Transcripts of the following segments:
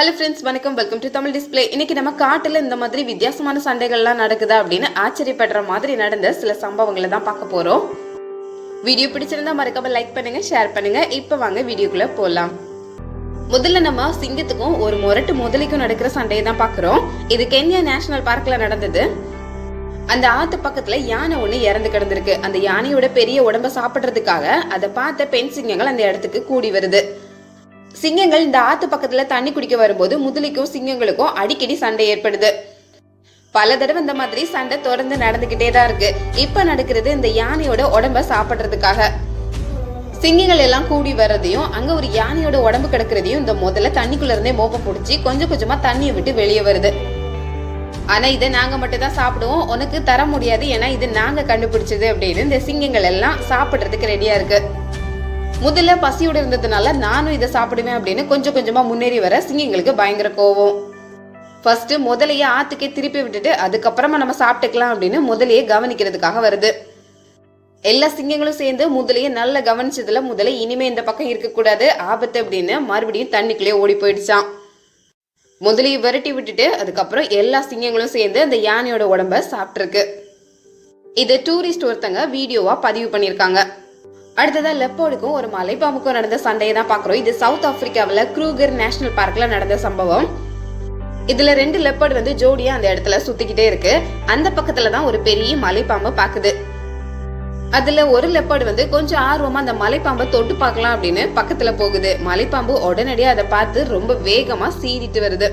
Hello friends வணக்கம். Welcome to Tamil Display இன்னைக்கு நம்ம காட்டில் இந்த மாதிரி வித்தியாசமான சண்டைகள்லாம் நடக்குதா அப்படின்னு ஆச்சரியப்படுற மாதிரி நடந்த சில சம்பவங்களை தான் பார்க்க போறோம். வீடியோ பிடிச்சிருந்தா மறக்காம லைக் பண்ணுங்க ஷேர் பண்ணுங்க. இப்போ வாங்க வீடியோக்குள்ள போலாம். முதல்ல நம்ம சிங்கத்துக்கும் ஒரு முரட்டு முதலைக்கும் நடக்கிற சண்டையை தான் பார்க்குறோம். இது கென்யா நேஷனல் பார்க்ல நடந்தது. அந்த ஆத்து பக்கத்துல யானை ஒண்ணு இறந்து கிடந்திருக்கு. அந்த யானையோட பெரிய உடம்ப சாப்பிடுறதுக்காக அதை பார்த்த பெண் சிங்கங்கள் அந்த இடத்துக்கு கூடி வருது. சிங்கங்கள் இந்த ஆத்து பக்கத்துல தண்ணி குடிக்க வரும்போது முதலைக்கும் சிங்கங்களுக்கும் அடிக்கடி சண்டை ஏற்படுது. பல தடவை இந்த மாதிரி சண்டை தொடர்ந்து நடந்துகிட்டே தான் இருக்கு. இப்ப நடக்கிறது இந்த யானையோட உடம்ப சாப்பிடுறதுக்காக. சிங்கங்கள் எல்லாம் கூடி வர்றதையும் அங்க ஒரு யானையோட உடம்பு கிடக்கிறதையும் இந்த முதல்ல தண்ணிக்குள்ள இருந்தே மோப்ப பிடிச்சி கொஞ்சம் கொஞ்சமா தண்ணியை விட்டு வெளியே வருது. ஆனா இதை நாங்க மட்டும் தான் சாப்பிடுவோம். உனக்கு தர முடியாது. ஏன்னா இது நாங்க கண்டுபிடிச்சது அப்படின்னு இந்த சிங்கங்கள் எல்லாம் சாப்பிடுறதுக்கு ரெடியா இருக்கு. முதல்ல பசியோட இருந்ததுனால நானும் இதை சாப்பிடுவேன் அப்படின்னு கொஞ்சம் கொஞ்சமா முன்னேறி வர சிங்கங்களுக்கு பயங்கர கோவம். ஃபர்ஸ்ட் முதலையே ஆத்துக்கே திருப்பி விட்டுட்டு அதுக்கப்புறமா நம்ம சாப்பிட்டுக்கலாம் அப்படின்னு முதலையே கவனிக்கிறதுக்காக வருது. எல்லா சிங்கங்களும் சேர்ந்து முதலையே நல்லா கவனிச்சதுல முதலை இனிமே இந்த பக்கம் இருக்கக்கூடாது ஆபத்து அப்படின்னு மறுபடியும் தண்ணிக்குள்ளே ஓடி போயிடுச்சான் முதலையை விரட்டி விட்டுட்டு அதுக்கப்புறம் எல்லா சிங்கங்களும் சேர்ந்து அந்த யானையோட உடம்ப சாப்பிட்டுருக்கு. இது டூரிஸ்ட் ஒருத்தங்க வீடியோவா பதிவு பண்ணியிருக்காங்க. அடுத்ததா லெப்போடுக்கும் ஒரு மலைப்பாம்புக்கும் நடந்த சண்டையை தான் பாக்குறோம் இது சவுத் ஆப்பிரிக்காவில் க்ரூகர் நேஷனல் பார்க்ல நடந்த சம்பவம். இதுல ரெண்டு லெப்பர்ட் வந்து ஜோடியா அந்த இடத்துல சுத்திக்கிட்டே இருக்கு. அந்த பக்கத்துல தான் ஒரு பெரிய மலைப்பாம்பை பாக்குது. அதுல ஒரு லெப்பர்ட் வந்து கொஞ்சம் ஆர்வமா அந்த மலைப்பாம்பை தொட்டு பார்க்கலாம் அப்படின்னு பக்கத்துல போகுது. மலைப்பாம்பு உடனடியா அதை பார்த்து ரொம்ப வேகமா சீறிட்டு வருது.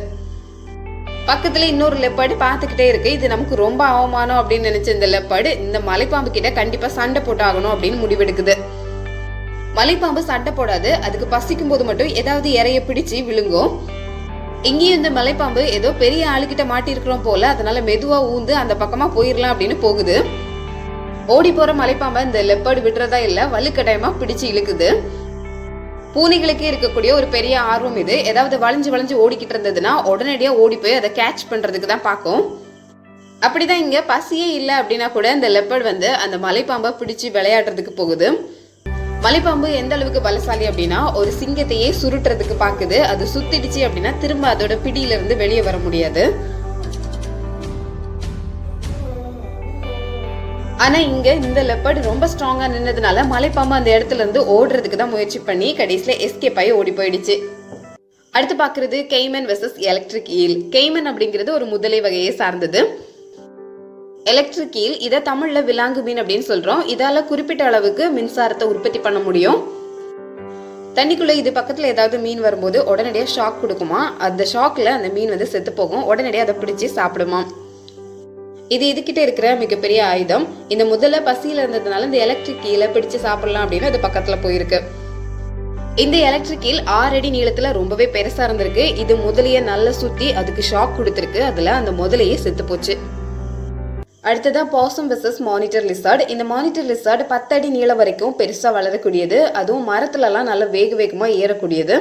பக்கத்துல இன்னொரு லெப்பர்டு பார்த்துக்கிட்டே இருக்கு. இது நமக்கு ரொம்ப அவமானம் அப்படின்னு நினைச்ச இந்த லெப்பர்டு இந்த மலைப்பாம்பு கிட்ட கண்டிப்பா சண்டை போட்டாகணும் அப்படின்னு முடிவெடுக்குது. மலைப்பாம்பு சண்டை போடாது. அதுக்கு பசிக்கும் போது மட்டும் ஏதாவது இறைய பிடிச்சு விழுங்கும் இங்கேயும் இந்த மலைப்பாம்பு ஏதோ பெரிய ஆளுகிட்ட மாட்டிருக்கிறோம் போல அதனால மெதுவா ஊந்து அந்த பக்கமா போயிடலாம் அப்படின்னு போகுது. ஓடி போற மலைப்பாம்பை இந்த லெப்பர்டு விடுறதா இல்ல வலுக்கட்டாயமா பிடிச்சு இழுக்குது. பூனைகளுக்கு இருக்கக்கூடிய ஒரு பெரிய ஆர்வம் இது. ஏதாவது வளைஞ்சு வளைஞ்சு ஓடிக்கிட்டு இருந்ததுன்னா உடனடியா ஓடி போய் அதை கேட்ச் பண்றதுக்கு தான் பார்க்கும். அப்படிதான் இங்க பசியே இல்லை அப்படின்னா கூட இந்த லெப்பர்ட் வந்து அந்த மலைப்பாம்பை பிடிச்சு விளையாடுறதுக்கு போகுது. மலைப்பாம்பு எந்த அளவுக்கு பலசாலி அப்படின்னா ஒரு சிங்கத்தையே சுருட்டுறதுக்கு பாக்குது. அது சுத்திடுச்சு அப்படின்னா திரும்ப அதோட பிடியில இருந்து வெளியே வர முடியாது. ஆனா இங்க இந்த லெப்பர்ட் ரொம்ப ஸ்ட்ராங்கா நின்னதுனால மலைப்பாம்பு அந்த இடத்துல இருந்து ஓடுறதுக்கு தான் முயற்சி பண்ணி கடைசியில எஸ்கேப் ஆகி ஓடி போயிடுச்சு. அடுத்து பாக்குறது caiman versus electric eel caiman அப்படிங்கிறது ஒரு முதலை வகையை சார்ந்தது. எலக்ட்ரிக் ஈல் இதை தமிழ்ல விலாங்கு மீன் அப்படின்னு சொல்றோம். இதால குறிப்பிட்ட அளவுக்கு மின்சாரத்தை உற்பத்தி பண்ண முடியும். தண்ணிக்குள்ள இது பக்கத்துல ஏதாவது மீன் வரும்போது உடனடியாக ஷாக் கொடுக்குமா? அந்த ஷாக்ல அந்த மீன் வந்து செத்து போகும். உடனடியாக அதை பிடிச்சி சாப்பிடுமா? இது இதுகிட்ட இருக்கிற மிகப்பெரிய ஆயுதம். இந்த முதல்ல பசியில இருந்ததுனால இந்த எலக்ட்ரிக் கீழே பிடிச்சு சாப்பிடலாம் அப்படின்னு அது பக்கத்துல போயிருக்கு. இந்த எலக்ட்ரிக் கீழ் ஆறு அடி நீளத்துல ரொம்பவே பெருசா இருந்திருக்கு. இது முதலையே நல்லா சுத்தி அதுக்கு ஷாக் கொடுத்துருக்கு. அதுல அந்த முதலையே செத்து போச்சு. அடுத்ததாக பாசம் விசஸ் மானிட்டர் லிசார்டு இந்த மானிட்டர் லிசார்டு பத்தடி நீளம் வரைக்கும் பெருசாக வளரக்கூடியது. அதுவும் மரத்துலலாம் நல்லா வேக வேகமாக ஏறக்கூடியது.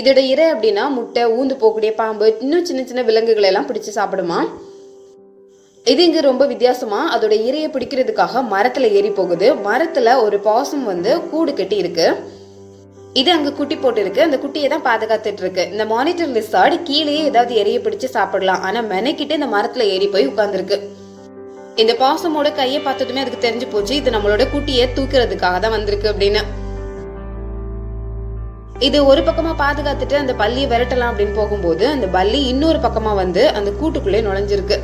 இதோட இறை அப்படின்னா முட்டை ஊந்து போகக்கூடிய பாம்பு இன்னும் சின்ன சின்ன விலங்குகளை எல்லாம் பிடிச்சி சாப்பிடுமா? இது இங்க ரொம்ப வித்தியாசமா அதோட இரையை பிடிக்கிறதுக்காக மரத்துல ஏறி போகுது. மரத்துல ஒரு பாசம் வந்து கூடு கட்டி இருக்கு. இது அங்க குட்டி போட்டிருக்கு. அந்த குட்டியை தான் பாதுகாத்துட்டு இருக்கு இந்த மானிட்டர் லிசார்டு கீழேயே ஏதாவது எரிய பிடிச்சு சாப்பிடலாம். ஆனா மெனக்கிட்டு இந்த மரத்துல ஏறி போய் உட்கார்ந்துருக்கு. இந்த பாசமோட கையை பார்த்ததுமே அதுக்கு தெரிஞ்சு போச்சு இது நம்மளோட குட்டியை தூக்கிறதுக்காக தான் வந்திருக்கு அப்படின்னு. இது ஒரு பக்கமா பாதுகாத்துட்டு அந்த பள்ளியை விரட்டலாம் அப்படின்னு போகும்போது அந்த பள்ளி இன்னொரு பக்கமா வந்து அந்த கூட்டுக்குள்ளே நுழைஞ்சிருக்கு.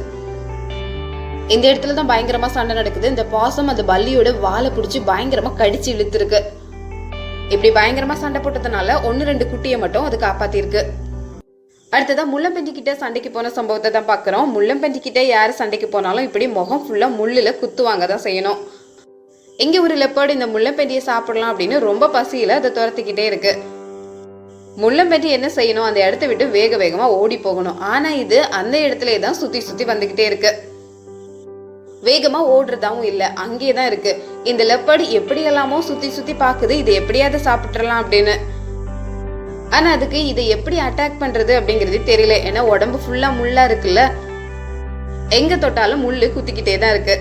இந்த இடத்துல தான் பயங்கரமா சண்டை நடக்குது. இந்த பாசம் அந்த பல்லியோட வாலை பிடிச்சி பயங்கரமா கடிச்சு இழுத்துருக்கு. இப்படி பயங்கரமா சண்டை போட்டதுனால ஒன்னு ரெண்டு குட்டியை மட்டும் அது காப்பாத்திருக்கு. அடுத்ததாக முள்ளம்பன்றி கிட்ட சண்டைக்கு போன சம்பவத்தை தான் பார்க்குறோம் முள்ளம்பன்றி கிட்ட யார் சண்டைக்கு போனாலும் இப்படி முகம் ஃபுல்லாக முள்ளில் குத்துவாங்க தான் செய்யணும். எங்கே ஒரு லெப்பாடு இந்த முள்ளம்பன்றியை சாப்பிடலாம் அப்படின்னு ரொம்ப பசியில் அதை துரத்திக்கிட்டே இருக்கு. முள்ளம்பன்றி என்ன செய்யணும்? அந்த இடத்த விட்டு வேக வேகமாக ஓடி போகணும். ஆனால் இது அந்த இடத்துலயே தான் சுற்றி சுற்றி வந்துக்கிட்டே இருக்கு. வேகமா ஓடுறதாவும் இல்ல அங்கேயே தான் இருக்கு. இந்த லெப்பர்டு எப்படி எல்லாமோ சுத்தி சுத்தி பாக்குது இது எப்படியாவது சாப்பிட்டுறலாம் அப்படின்னு. ஆனால் அதுக்கு இதை எப்படி அட்டாக் பண்ணுறது அப்படிங்கிறது தெரியல. ஏன்னா உடம்பு ஃபுல்லாக முள்ளாக இருக்குல்ல? எங்கே தொட்டாலும் முள் குத்திக்கிட்டே தான் இருக்கு.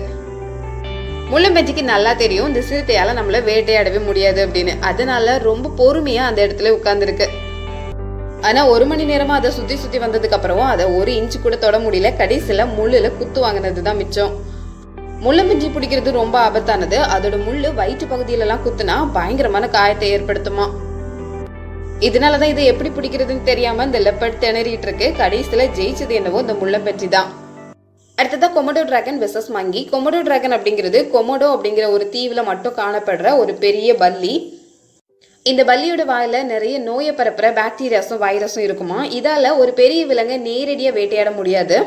முள்ளம்பன்றிக்கு நல்லா தெரியும். இந்த சிறுத்தையால நம்மள வேட்டையாடவே முடியாது அப்படின்னு. அதனால ரொம்ப பொறுமையா அந்த இடத்துல உட்கார்ந்துருக்கு. ஆனா ஒரு மணி நேரமா அதை சுத்தி சுத்தி வந்ததுக்கு அப்புறம் அதை ஒரு இன்ச்சு கூட தொட முடியல. கடைசியில முள்ளுல குத்து வாங்கினது தான் மிச்சம் முள்ளம்பஞ்சி பிடிக்கிறது ரொம்ப ஆபத்தானது. அதோட முள்ளு வயிற்று பகுதியில எல்லாம் குத்துனா பயங்கரமான காயத்தை ஏற்படுத்துமா. இதனாலதான் இதை எப்படி பிடிக்கிறதுன்னு தெரியாம இந்த லெப்பர்ட் திணறிட்டு இருக்கு. கடைசியில ஜெயிச்சது என்னவோ இந்த முள்ளம்பன்றி தான். அடுத்ததா Komodo dragon versus monkey Komodo dragon அப்படிங்கிறது கொமோடோ அப்படிங்கிற ஒரு தீவுல மட்டும் காணப்படுற ஒரு பெரிய பல்லி. இந்த பல்லியோட வாயில நிறைய நோயை பரப்புற பாக்டீரியாஸும் வைரஸும் இருக்குமா? இதால ஒரு பெரிய விலங்கை நேரடியா வேட்டையாட முடியாது.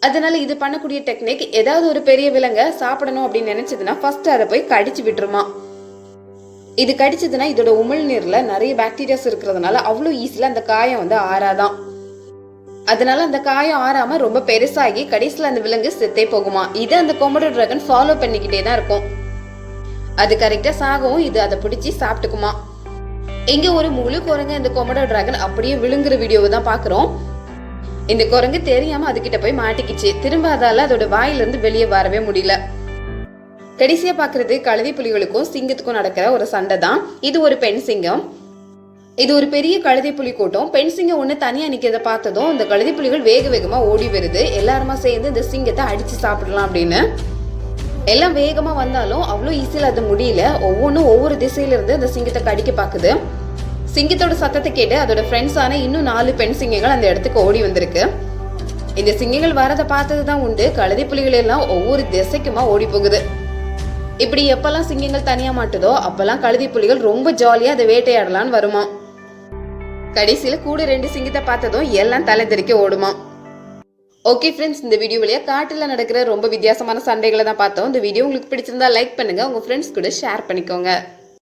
அதனால இது பண்ணக்கூடிய டெக்னிக் ஏதாவது ஒரு பெரிய விலங்கை சாப்பிடணும் அப்படின்னு நினைச்சதுன்னா ஃபர்ஸ்ட் அதை போய் கடிச்சு விட்டுருமா. இது கடிச்சதுன்னா இதோட உமிழ்நீரில் நிறைய பாக்டீரியாஸ் இருக்கிறதுனால அவ்வளோ ஈஸியில் அந்த காயம் வந்து ஆறாதான். அதனால அந்த காயம் ஆறாம ரொம்ப பெருசாகி கடைசியில் அந்த விலங்கு செத்தே போகுமா? இது அந்த கொமடோ டிராகன் ஃபாலோ பண்ணிக்கிட்டே தான் இருக்கும். அது கரெக்டாக சாகவும் இது அதை பிடிச்சி சாப்பிட்டுக்குமா? இங்க ஒரு முழு குரங்கு இந்த கொமடோ டிராகன் அப்படியே விழுங்குற வீடியோவை தான் பாக்குறோம். இந்த குரங்கு தெரியாம அதுகிட்ட போய் மாட்டிக்கிச்சு. திரும்ப அதால அதோட வாயிலிருந்து வெளியே வரவே முடியல. கடைசியா பாக்குறது கழுதி புலிகளுக்கும் சிங்கத்துக்கும் நடக்கிற ஒரு சண்டை தான். இது ஒரு பெண் சிங்கம். இது ஒரு பெரிய கழுதி புலி கூட்டம். பெண் சிங்கம் ஒண்ணு தனியா நிக்கிறத பார்த்ததும் இந்த கழுதி புலிகள் வேக வேகமா ஓடி வருது. எல்லாருமா சேர்ந்து இந்த சிங்கத்தை அடிச்சு சாப்பிடலாம் அப்படின்னு. எல்லாம் வேகமா வந்தாலும் அவ்வளோ ஈஸியில் அது முடியல. ஒவ்வொன்றும் ஒவ்வொரு திசையில இருந்து அந்த சிங்கத்தை கடிக்க பாக்குது. சிங்கத்தோட சத்தத்தை கேட்டு அதோட ஃப்ரெண்ட்ஸான இன்னும் நாலு பெண் சிங்கங்கள் அந்த இடத்துக்கு ஓடி வந்திருக்கு. இந்த சிங்கங்கள் வரதை பார்த்தது தான் உண்டு. கழுதி புலிகள் எல்லாம் ஒவ்வொரு திசைக்குமா ஓடி போகுது. இப்படி எப்பெல்லாம் சிங்கங்கள் தனியா மாட்டுதோ அப்பெல்லாம் கழுதி புலிகள் ரொம்ப ஜாலியா அதை வேட்டையாடலான்னு வருமா. கடைசியில கூட ரெண்டு சிங்கத்தை பார்த்ததும் எல்லாம் தலை தெறிக்க ஓடுமா. ஓகே ஃப்ரெண்ட்ஸ் இந்த வீடியோ வழியா காட்டுல நடக்கிற ரொம்ப வித்தியாசமான சண்டைகளை தான் பார்த்தோம். இந்த வீடியோ உங்களுக்கு பிடிச்சிருந்தா லைக் பண்ணுங்க உங்க ஃப்ரெண்ட்ஸ் கூட ஷேர் பண்ணிக்கோங்க.